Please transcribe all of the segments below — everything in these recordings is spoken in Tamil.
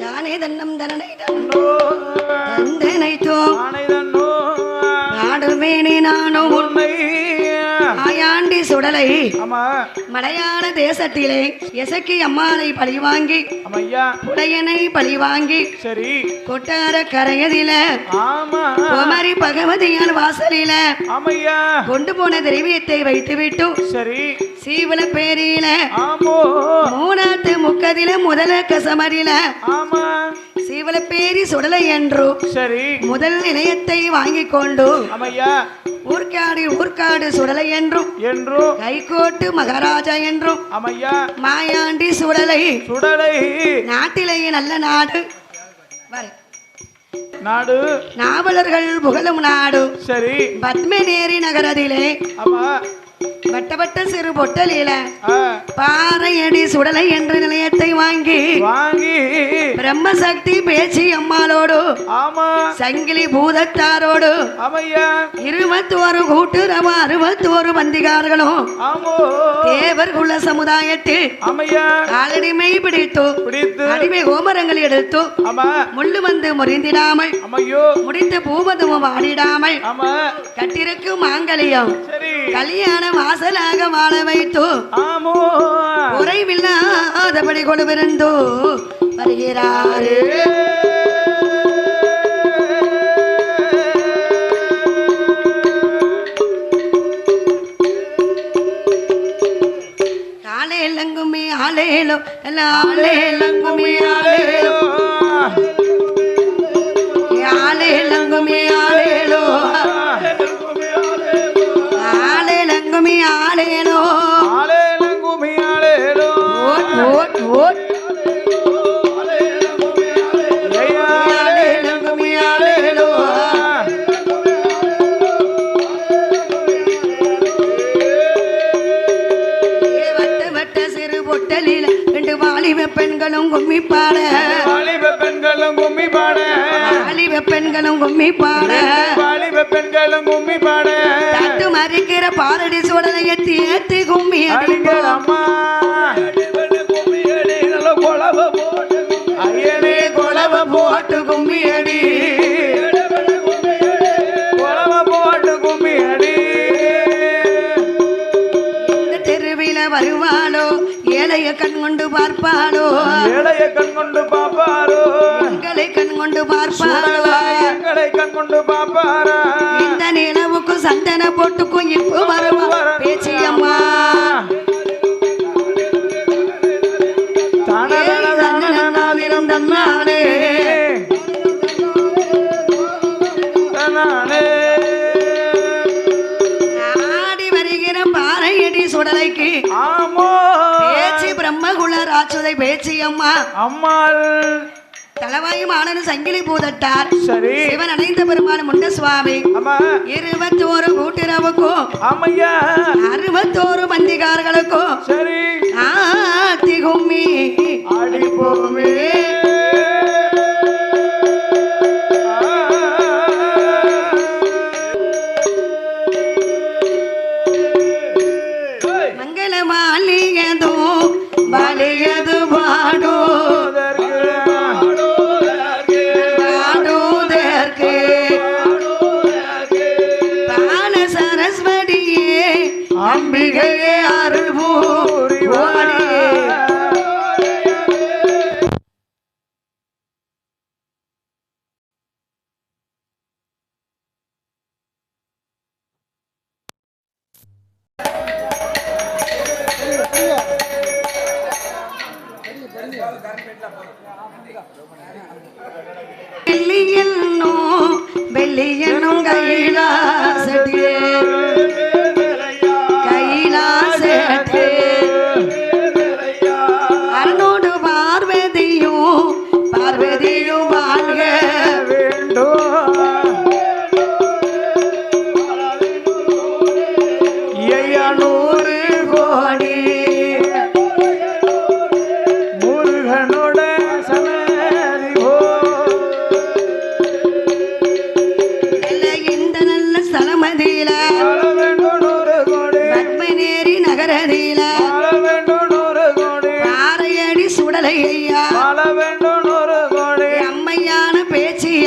தானே தன்னம் தனனை தந்தனைத்தோ தன்னோ. நாடுவேனே நானும் உன் உண்மை ஆமா. மலையாள தேசத்திலே எசக்கி அம்மானை பழிவாங்கி புலையனை பழிவாங்கி சரி. கொட்டார கரையதில குமரி பகவதியால் வாசலில கொண்டு போன திரவியத்தை வைத்துவிட்டு சரி. சீவல பேரியில மூணாத்து முக்கதில முதல கசமரில பேரி சுடலை என்று சரி. முதல் நிலையத்தை வாங்கி கொண்டு ஊர்க்காடு ஊர்க்காடு சுடலை என்றும் என்றோ. கைகோட்டு மகாராஜா என்றும் ஆமையா. மாயாண்டி சுடலை. சுடலை. நாட்டிலேயே நல்ல நாடு. வர. நாடு. நாவலர்கள் புகழும் நாடு. சரி. பத்மநேரி நகரத்திலே ஆமா. வட்டவட்ட. சிறு பொட்டலில பாறையடி சுடலை என்ற நிலையத்தை வாங்கி வாங்கி. பிரம்மசக்தி பேச்சி அம்மாளோடு ஆமா. சங்கிலி பூதத்தாரோடு ஆமையா. இருபத்தோரு கூட்டுறவு அறுபத்தோரு பந்திகார்களும் ஆமோ. தேவர் குல சமுதாயத்தில் ஆமையா. காலடிமை பிடித்து அடிமை கோமரங்கள் எடுத்து முள்ளு வந்து முறிந்திடாமல் முடித்த பூபதமும் ஆடிடாமல் கட்டிருக்கும் மாங்கலியம் சரி. கல்யாண வாசலாக வாழ வைத்து. ஆமோ குறைவில்லாதபடி கொழுவிருந்தோ வருகிறாரே. காலையிலங்குமே ஆளேலோ எல்லாம் ஆளேலங்குமே ஆளேலோ. ஆளேலங்குமே பெண்களும் கும்மி பாட வாலிப பெண்களும் கும்மி பாட வாலிப பெண்களும் கும்மி பாட வாலிப பெண்களும் கும்மி பாட தட்டு மறிக்கிற பாரடி சுடலை எத்தி ஏத்தி கும்மி கொலவ போட்டு கும்மி அடி. வருவாளோ ஏழைய கண் கொண்டு பார்ப்பாளோ? ஏழைய கண் கொண்டு பாப்பாரோ எங்களை கண் கொண்டு பார்ப்பாளோ எங்களை கண் கொண்டு பாப்பாரா இந்த நிலவுக்கு சந்தன போட்டுக்கும் இப்பு வருவா பேச்சியம்மா. ஆடி வருகிற பாறையடி சுடலைக்கு ஆமோ. பேச்சு பிரம்மகுல ராட்சுதை பேச்சியம்மா. அம்மாள். தலவாயும் ஆனது சங்கிலி பூதட்டார் சரி. சிவன் அணைந்த பெருமாள் முண்ட சுவாமி அம்மா இருபத்தோரு கூட்டுறவுக்கும் அறுபத்தோரு பந்திகார்களுக்கும் சரி. ஆத்தி கும்மி பாலியது பாடோ வெள்ளியன்னோ வெள்ளியனும் கைலாசட்டே கைலாசட்டே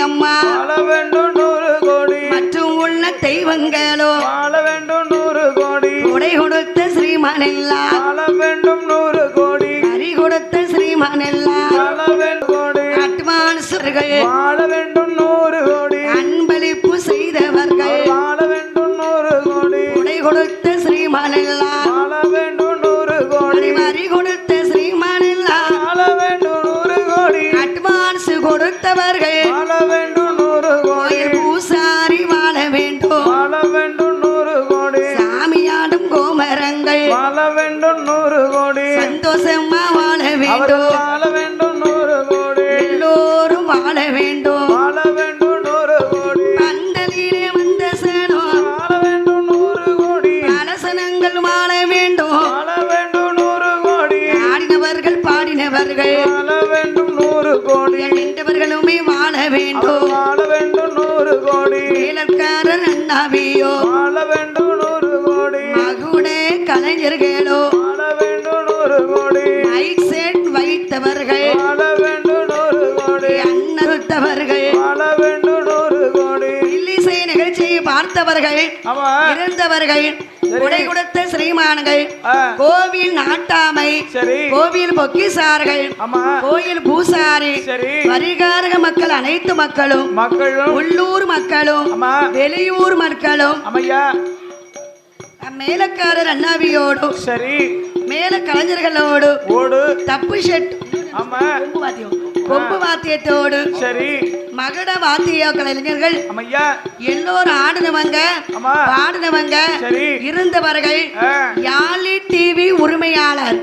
அம்மா. வாழ வேண்டும் நூறு கோடி. மற்றும் உள்ள தெய்வங்களோ வாழ வேண்டும் நூறு கோடி. கொடை கொடுத்த ஸ்ரீமானெல்லாம் வாழ வேண்டும் நூறு கோடி. கறி கொடுத்த ஸ்ரீமானெல்லாம் வாழ வேண்டும் கோடி. அட்வான்ஸர்கள் வாழ வேண்டும் நூறு கோடி. அன்பளிப்பு வேண்டும் வாழ வேண்டும் நூறு கோடி. எல்லோரும் வாழ வேண்டும். வாழ வேண்டும் நூறு கோடி. பந்தலிலே வந்த சனம் வாழ வேண்டும் நூறு கோடி. அலசனங்கள் வாழ வேண்டும். வாழ வேண்டும் நூறு கோடி. ஆடினவர்கள் பாடினவர்கள். வாழ வேண்டும் நூறு கோடி. நின்றவர்களுமே வாழ வேண்டும். வாழ வேண்டும் நூறு கோடி. வேலற்காரர் அண்ணாவியோ வாழ வேண்டும் ஆமா. இருந்தவர்கள் உடை கொடுத்த ஸ்ரீமான்கள் கோவில் நாட்டாமை கோவில் பொக்கிசார்கள் கோயில் பூசாரி சரி. பரிகாரக மக்கள் அனைத்து மக்களும் மக்களும். உள்ளூர் மக்களும் வெளியூர் மக்களும் மேலக்காரர் அண்ணாவியோடு சரி. மேல கலைஞர்களோடு ஓடு. தப்பு ஷெட் ஆமா. கொம்பு வாத்தியத்தோடு சரி. மகட வாத்திய கலைஞர்கள் எல்லோரும் ஆடினவங்க பாடினவங்க இருந்தவர்கள் யாழி டிவி உரிமையாளர்.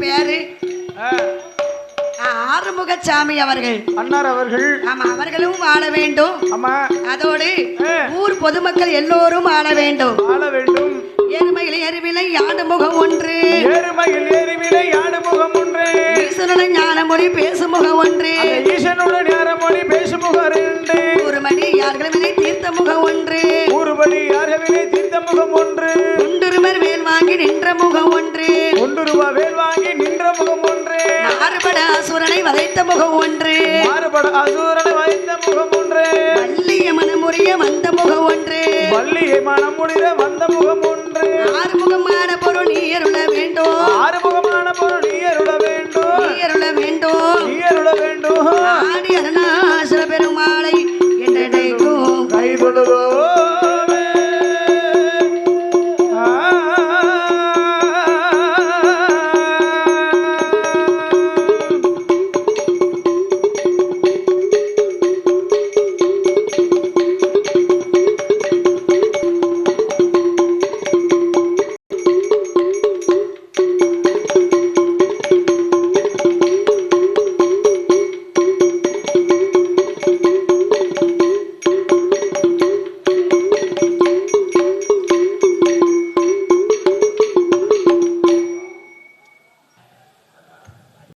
பேரு? ஆறுமுகசாமி அவர்கள். அன்னார் அவர்கள். ஆமா அவர்களும் வாழ வேண்டும். ஆமா. அதோடு ஊர் பொதுமக்கள் எல்லோரும் வாழ வேண்டும். வாழ வேண்டும். எருமையில் எருவிலை யாடு முகம் ஒன்று. ஏறுமையில் ஈஸ்வரன் ஞான மொழி பேசும் முகம் ஒன்று. அந்த ஈசனுடன் யாரமொழி பேசும் முகம் ரெண்டு. ஒரு மணி யார்களும் வினை தீர்த்த முகம் ஒன்று. ஊறுபடி யாரவினை தீர்த்த முகம் ஒன்று. ஒன்றுமர் மேல் வாங்கி நின்ற முகம் ஒன்று. ஒன்று வேல் வாங்கி நின்ற முகம் ஒன்று. மாறுபட அசுரனை வதைத்த முகம் ஒன்று. மாறுபட அசூரனை வைத்த முகம் ஒன்று. வள்ளிய மனமுறிய வந்த முகம் ஒன்று. வள்ளியை மனம் முடிர வந்த முகம் ஒன்று. ஆறுமுகமான பொருள் நீ அருள வேண்டும்.